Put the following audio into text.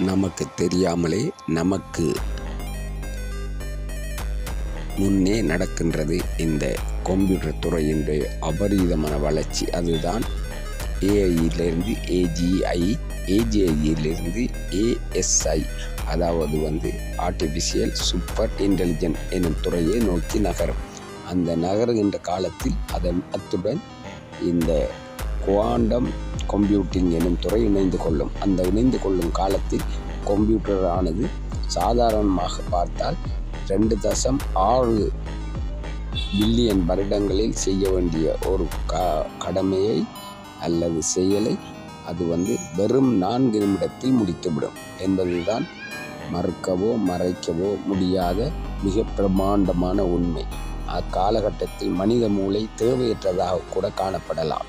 நமக்கு தெரியாமலே நமக்கு முன்னே நடக்கின்றது இந்த கம்ப்யூட்டர் துறையினுடைய அபரீதமான வளர்ச்சி. அதுதான் ஏஐயிலிருந்து ஏஜிஐ ஏஜிஐயிலிருந்து ஏஎஸ்ஐ அதாவது வந்து ஆர்டிஃபிஷியல் சூப்பர் இன்டெலிஜென்ட் எனும் துறையை நோக்கி நகரும். அந்த நகருகின்ற காலத்தில் அதன் அத்துடன் இந்த குவாண்டம் கம்ப்யூட்டிங் எனும் துறை இணைந்து கொள்ளும். அந்த இணைந்து கொள்ளும் காலத்தில் கம்ப்யூட்டரானது சாதாரணமாக பார்த்தால் ரெண்டு தசம் ஆறு பில்லியன் வருடங்களில் செய்ய வேண்டிய ஒரு க கடமையை அல்லது செயலை அது வந்து வெறும் நான்கு நிமிடத்தில் முடித்துவிடும். என்பதுதான் மறுக்கவோ மறைக்கவோ முடியாத மிக பிரமாண்டமான உண்மை. அக்காலகட்டத்தில் மனித மூளை தேவையற்றதாக கூட காணப்படலாம்.